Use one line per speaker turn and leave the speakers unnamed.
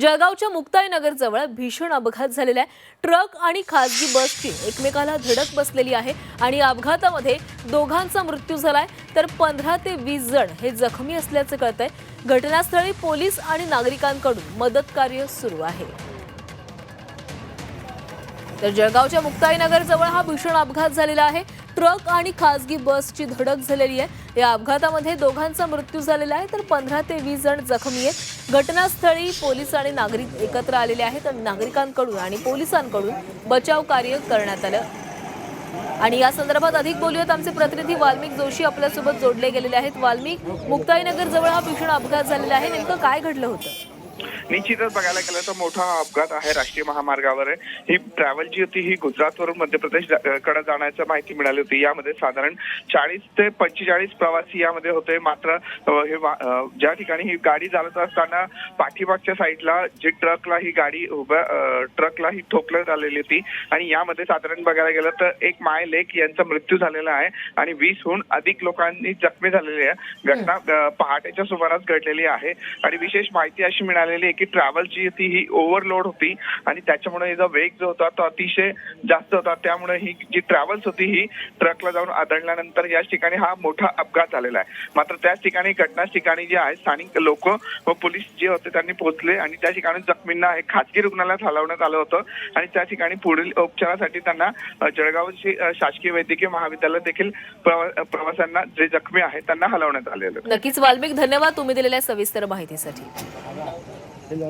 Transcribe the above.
जळगावच्या मुक्ताईनगरजवळ भीषण अपघात झालेला आहे. ट्रक आणि खासगी बसची एकमेकाला धडक बसलेली आहे आणि या अपघातामध्ये दोघांचा मृत्यू झालाय. तर पंधरा ते वीस जण हे जखमी असल्याचं कळत आहे घटनास्थळी पोलीस आणि नागरिकांकडून मदत कार्य सुरू आहे. तर जळगावच्या मुक्ताईनगर जवळ हा भीषण अपघात झालेला आहे. ट्रक आणि खासगी बसची धडक झालेली आहे. या अपघातामध्ये दोघांचा मृत्यू झालेला आहे. तर पंधरा ते वीस जण जखमी आहेत. घटनास्थळी पोलीस आणि नागरिक एकत्र आलेले आहेत आणि नागरिकांकडून आणि पोलिसांकडून बचाव कार्य करण्यात आलं. आणि या संदर्भात अधिक बोलूयात. आमचे प्रतिनिधी वाल्मिक जोशी आपल्यासोबत जोडले गेलेले आहेत. वाल्मिक मुक्ताईनगर जवळ हा भीषण अपघात झालेला आहे. नेमकं काय घडलं होतं?
निश्चितच बघायला गेलं तर मोठा अपघात आहे राष्ट्रीय महामार्गावर. आहे. ही ट्रॅव्हल जी होती ही गुजरातवरून मध्य प्रदेशकडे जाण्याची माहिती मिळाली होती. यामध्ये साधारण चाळीस ते पंचेचाळीस प्रवासी यामध्ये होते. मात्र हे ज्या ठिकाणी ही गाडी चालत असताना पाठीमागच्या साईडला जी ट्रकला ही गाडी उभ्या ट्रकला ही ठोकण्यात आलेली होती. आणि यामध्ये साधारण बघायला गेलं तर एक माय लेक यांचा मृत्यू झालेला आहे आणि वीसहून अधिक लोकांनी जखमी झालेली आहे. घटना पहाटेच्या सुमारास घडलेली आहे. आणि विशेष माहिती अशी मिळालेली की ट्रॅव्हल जी होती ही ओव्हरलोड होती आणि त्याच्यामुळे हिचा वेग जो होता तो अतिशय जास्त होता. त्यामुळे ही जी ट्रॅव्हल्स होती ही ट्रकला जाऊन आदळल्यानंतर याच ठिकाणी हा मोठा अपघात झालेला आहे. मात्र त्याच ठिकाणी घटनाच ठिकाणी जे आहे स्थानिक लोक व पोलीस जे होते त्यांनी पोहोचले आणि त्या ठिकाणी जखमींना एक खाजगी रुग्णालयात हलवण्यात आलं होतं आणि त्या ठिकाणी पुढील उपचारासाठी त्यांना जळगाव जळगावची शासकीय वैद्यकीय महाविद्यालय देखील प्रवाशांना जे जखमी आहेत त्यांना हलवण्यात आलेलं
नक्कीच वाल्मिक धन्यवाद तुम्ही दिलेल्या सविस्तर माहितीसाठी. El